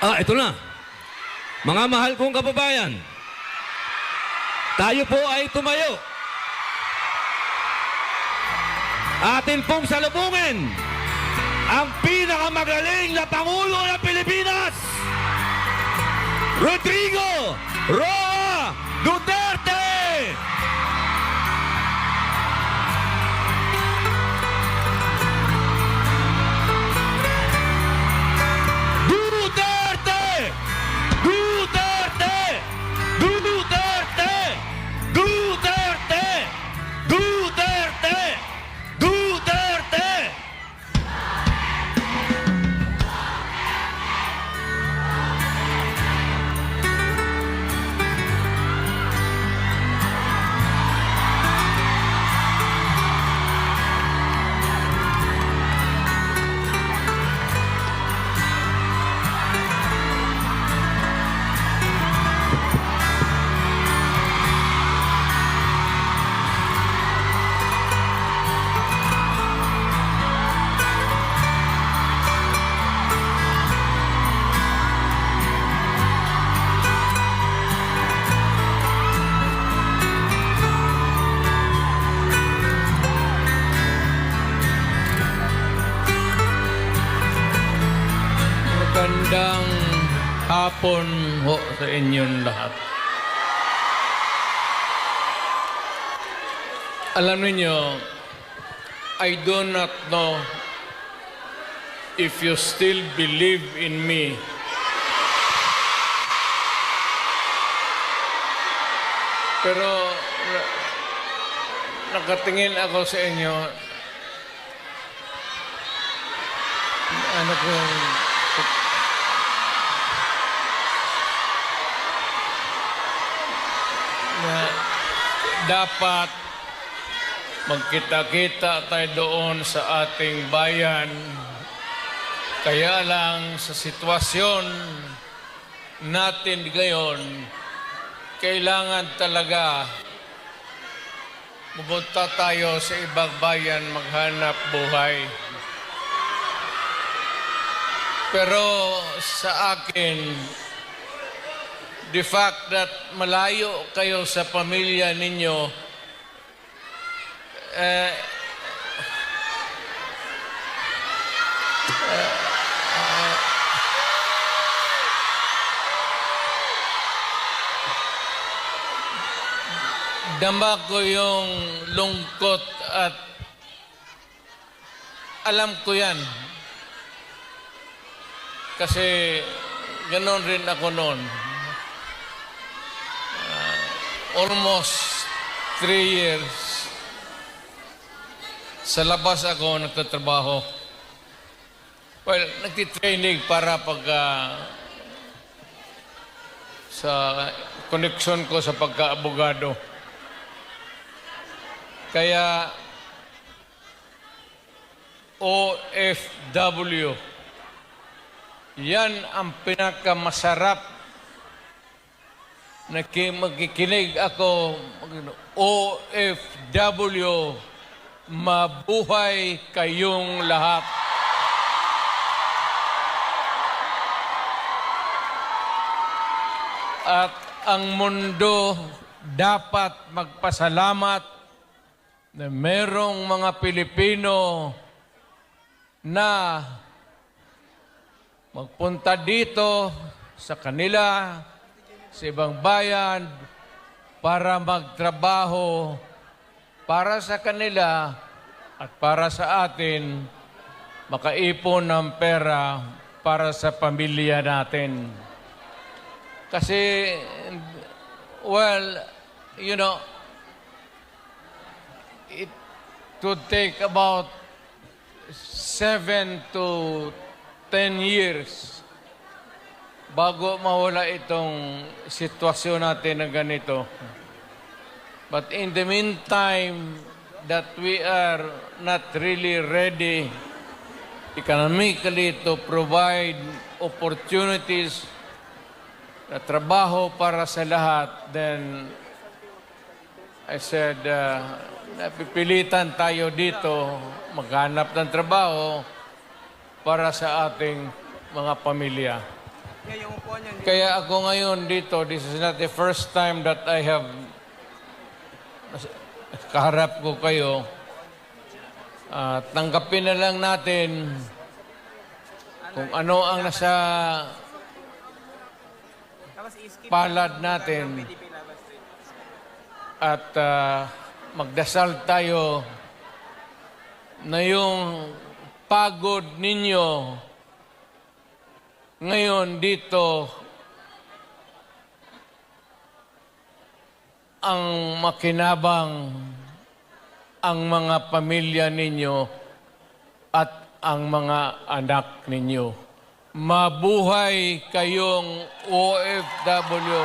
Ah, ito na. Mga mahal kong kababayan, tayo po ay tumayo. Atin pong salubungin ang pinakamagaling na Pangulo ng Pilipinas, Rodrigo Roa Duterte! Magandang hapon ho sa inyong lahat. Alam niyo, I do not know if you still believe in me. Pero na, nakatingin ako sa inyo. Ano ko na dapat magkita-kita tayo doon sa ating bayan. Kaya lang sa sitwasyon natin ngayon, kailangan talaga pumunta tayo sa ibang bayan maghanap buhay. Pero sa akin, the fact that malayo kayo sa pamilya ninyo, eh, dama ko yung lungkot at alam ko yan. Kasi ganon rin ako noon. Almost three years sa labas ako nagtatrabaho. Well, nagtitraining para pag ah, sa connection ko sa pagka-abogado. Kaya OFW yan ang pinakamasarap Naki, magkikinig ako OFW mabuhay kayong lahat. At ang mundo dapat magpasalamat na merong mga Pilipino na magpunta dito sa kanila sa ibang bayan para magtrabaho para sa kanila at para sa atin makaipon ng pera para sa pamilya natin. Kasi, well, you know, it would take about seven to ten years bago mawala itong sitwasyon natin na ganito. But in the meantime, that we are not really ready economically to provide opportunities na trabaho para sa lahat, then I said, uh, napipilitan tayo dito maghanap ng trabaho para sa ating mga pamilya. Kaya ako ngayon dito, this is not the first time that I have kaharap ko kayo. Ah, tanggapin na lang natin kung ano ang nasa palad natin at ah, magdasal tayo na yung pagod ninyo ngayon dito ang makinabang ang mga pamilya ninyo at ang mga anak ninyo. Mabuhay kayong OFW.